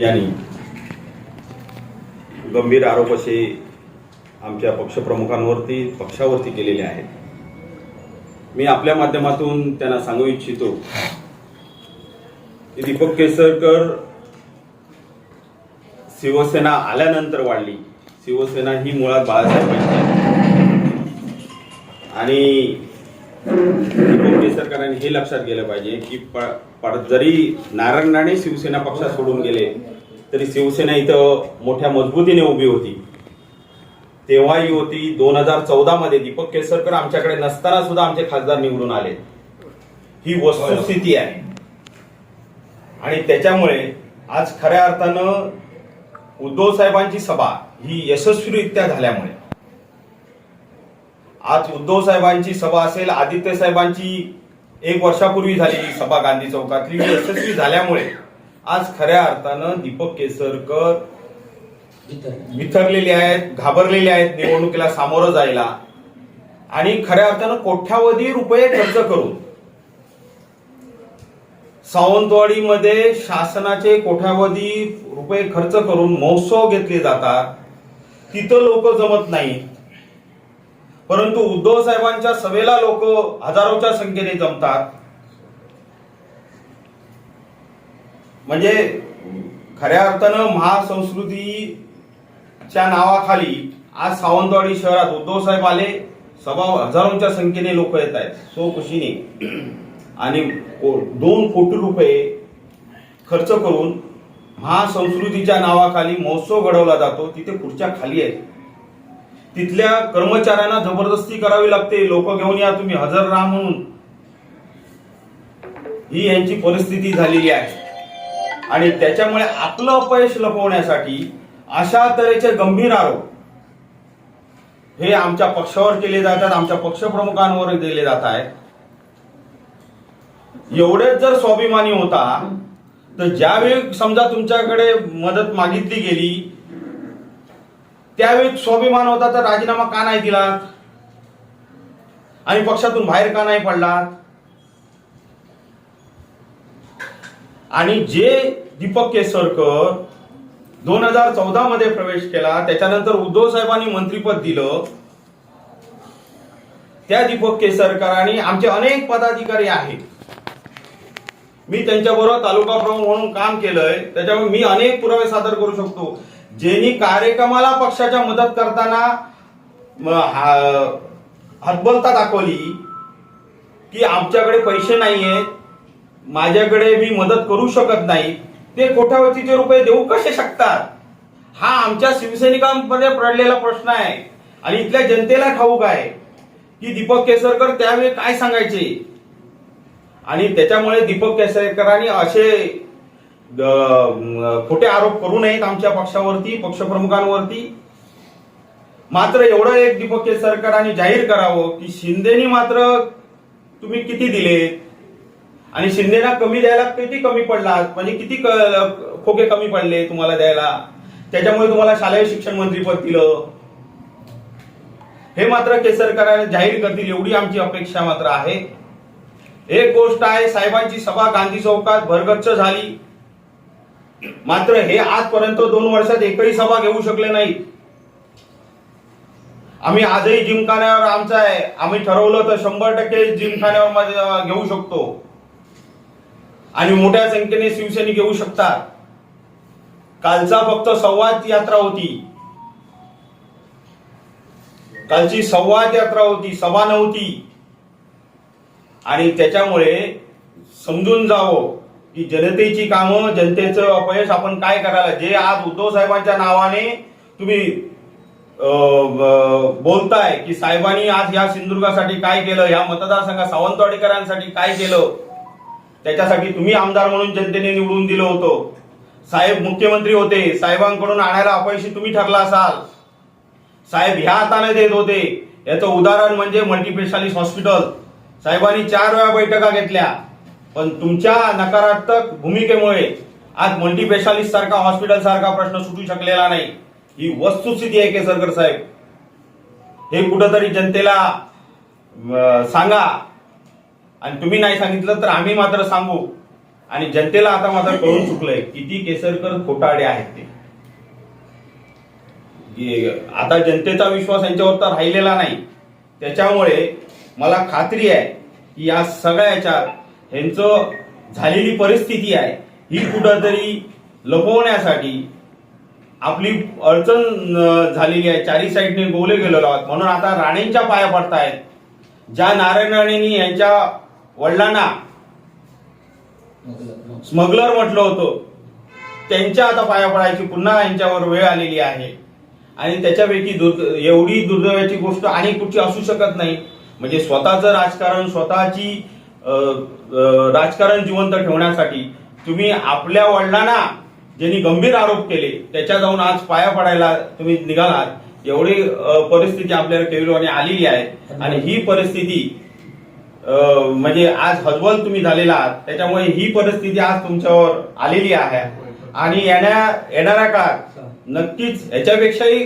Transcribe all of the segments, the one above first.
यांनी गंभीर आरोप असे आमच्या पक्षप्रमुखांवरती पक्षावरती केलेले आहेत. मी आपल्या माध्यमातून त्यांना सांगू इच्छितो की दीपक केसरकर शिवसेना आल्यानंतर वाढली. शिवसेना ही मुळात बाळासाहेबांची आणि दीपक केसरकरांनी हे लक्षात गेलं पाहिजे की प- जरी नारायण राणे शिवसेना पक्षात सोडून गेले तरी शिवसेना इथं मोठ्या मजबूतीने उभी होती. तेव्हाही होती. दोन हजार चौदा मध्ये दीपक केसरकर आमच्याकडे नसताना सुद्धा आमचे खासदार निवडून आले. ही वस्तुस्थिती आहे. आणि त्याच्यामुळे आज खऱ्या अर्थानं उद्धव साहेबांची सभा ही यशस्वीरित्या झाल्यामुळे. आज उद्धव साहेबांची सभा असेल आदित्य साहेबांची एक वर्षापूर्वी झालेली सभा गांधी चौकातली. यशस्वी झाल्यामुळे आज खऱ्या अर्थानं दीपक केसरकर विथरलेले आहेत घाबरलेले आहेत निवडणुकीला सामोरं जायला. आणि खऱ्या अर्थानं कोट्यावधी रुपये खर्च करून सावंतवाडीमध्ये शासनाचे कोट्यावधी रुपये खर्च करून महोत्सव घेतले जातात. तिथं लोक जमत नाहीत. परंतु उद्धव साहेबांच्या सभेला लोक हजारोच्या संख्येने जमतात. म्हणजे खऱ्या अर्थानं महासंस्कृतीच्या नावाखाली आज सावंतवाडी शहरात उद्धव साहेब आले सभा हजारोंच्या संख्येने लोक येत आहेत. सो खुशीने आणि को- दोन कोटी रुपये खर्च करून महासंस्कृतीच्या नावाखाली महोत्सव घडवला जातो तिथे खुर्च्या खाली आहेत. तिथल्या कर्मचाऱ्यांना जबरदस्ती करावी लागते. लोक घेऊन या तुम्ही हजर राहा म्हणून. ही यांची परिस्थिती झालेली आहे. आणि त्याच्यामुळे आपलं अपयश लपवण्यासाठी अशा तऱ्हेचे गंभीर आरोप हे आमच्या पक्षावर केले जातात आमच्या पक्षप्रमुखांवर दिले जात आहेत. एवढेच जर स्वाभिमानी होता तर ज्यावेळी समजा तुमच्याकडे मदत मागितली गेली त्यावेळी स्वाभिमान होता तर राजीनामा का नाही दिला? आणि पक्षातून बाहेर का नाही पडला? आणि जे दीपक केसरकर दोन हजार चौदा मध्ये प्रवेश केला त्याच्यानंतर उद्धव साहेबांनी मंत्रीपद दिलं. त्या दीपक केसरकरांनी आमचे अनेक पदाधिकारी आहेत. मी त्यांच्याबरोबर तालुका प्रमुख म्हणून काम केलंय. त्याच्यामुळे मी अनेक पुरावे सादर करू शकतो. ज्यांनी कार्यक्रमाला पक्षाच्या मदत करताना हा- हतबलता दाखवली की आमच्याकडे पैसे नाहीयेत माझ्याकडे मी मदत करू शकत नाही ते कोट्यावधीचे रुपये देऊ कसे शकतात? हा आमच्या शिवसैनिकांमध्ये पडलेला प्रश्न आहे. आणि इथल्या जनतेला ठाऊक आहे की दीपक केसरकर त्यावेळी काय सांगायचे? आणि त्याच्यामुळे दीपक केसरकरांनी असे खोटे आरोप करू नयेत आमच्या पक्षावरती पक्षप्रमुखांवरती. मात्र एवढं एक दीपक केसरकरांनी जाहीर करावं की शिंदेनी मात्र तुम्ही किती दिले आणि शिंदेना कमी द्यायला किती कमी पडला म्हणजे किती खोके कमी पडले तुम्हाला द्यायला? त्याच्यामुळे तुम्हाला शालेय शिक्षण मंत्रीपद दिलं. हे मात्र केसरकरांनी जाहीर करतील एवढी आमची अपेक्षा मात्र आहे. एक गोष्ट आहे साहेबांची सभा गांधी चौकात भरगच्च झाली. मात्र हे आजपर्यंत दोन वर्षात एकही सभा घेऊ शकले नाही. आम्ही आजही जिमखान्यावर आमचा आहे. आम्ही ठरवलं तर शंभर टक्के जिमखान्यावर घेऊ शकतो. आणि मोठ्या संख्येने शिवसैनिक घेऊ शकतात. कालचा फक्त संवाद यात्रा होती. कालची संवाद यात्रा होती सभा नव्हती. आणि त्याच्यामुळे समजून जावं की जनतेची कामं जनतेचं अपयश आपण काय करायला? जे आज उद्धव साहेबांच्या नावाने तुम्ही बोलताय की साहेबांनी आज या सिंधुदुर्गासाठी काय केलं या मतदारसंघात सावंतवाडीकरांसाठी काय केलं त्याच्यासाठी तुम्ही आमदार म्हणून जनतेने निवडून दिलं होतं. साहेब मुख्यमंत्री होते साहेबांकडून आणायला अपयशी तुम्ही ठरला असाल. साहेब ह्या हाताने देत होते. याचं उदाहरण म्हणजे मल्टीस्पेशालिस्ट हॉस्पिटल साहेबांनी चार वेळा बैठका घेतल्या. पण तुमच्या नकारात्मक भूमिकेमुळे आज मल्टीस्पेशालिस्ट सारखा हॉस्पिटल सारखा प्रश्न सुटू शकलेला नाही. ही वस्तुस्थिती आहे केसरकर साहेब. हे कुठंतरी जनतेला सांगा. आणि तुम्ही नाही सांगितलं तर आम्ही मात्र सांगू. आणि जनतेला आता मात्र कळून चुकलंय किती केसरकर खोटाडे आहेत ते. आता जनतेचा विश्वास यांच्यावर तर राहिलेला नाही. त्याच्यामुळे मला खात्री आहे की या सगळ्याच्या यांचं झालेली परिस्थिती आहे ही कुठंतरी लपवण्यासाठी आपली अडचण झालेली आहे. चारी साईडने गोवले गेलेलो आहोत. म्हणून आता राणेंच्या पाया पडतायत. ज्या नारायण राणेंनी यांच्या वडिलांना स्मगलर म्हटलं होतं त्यांच्या आता पाया पडायची पुन्हा यांच्यावर वेळ आलेली आहे. आणि त्याच्यापैकी दुर्द एवढी दुर्दैवाची गोष्ट आणि कुठची असू शकत नाही. म्हणजे स्वतःचं राजकारण स्वतःची राजकारण जिवंत ठेवण्यासाठी तुम्ही आपल्या वडिलांना ज्यांनी गंभीर आरोप केले त्याच्या जाऊन आज पाया पडायला तुम्ही निघालात एवढी परिस्थिती आपल्याला केविलवाने आलेली आहे. आणि ही परिस्थिती म्हणजे आज हजबल तुम्ही झालेला आहात. त्याच्यामुळे ही परिस्थिती आज तुमच्यावर आलेली आहे. आणि येण्या येणाऱ्या काळात नक्कीच याच्यापेक्षाही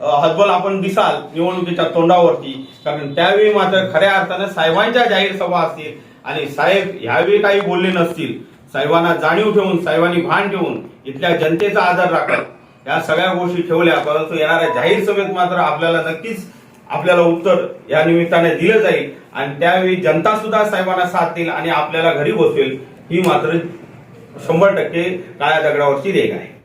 हजबल आपण दिसाल निवडणुकीच्या तोंडावरती. कारण त्यावेळी मात्र खऱ्या अर्थानं साहेबांच्या जाहीर सभा असतील आणि साहेब ह्यावेळी काही बोलले नसतील. साहेबांना जाणीव ठेवून साहेबांनी भान ठेवून इथल्या जनतेचा आदर राखत या सगळ्या गोष्टी ठेवल्या परंतु येणाऱ्या जाहीर सभेत मात्र आपल्याला नक्कीच आपल्याला उत्तर या निमित्ताने दिलं जाईल. आणि त्यावेळी जनता सुद्धा साहेबांना साथ देईल आणि आपल्याला घरी बसवेल ही मात्र शंभर टक्के काळ्या दगडावरची रेग आहे.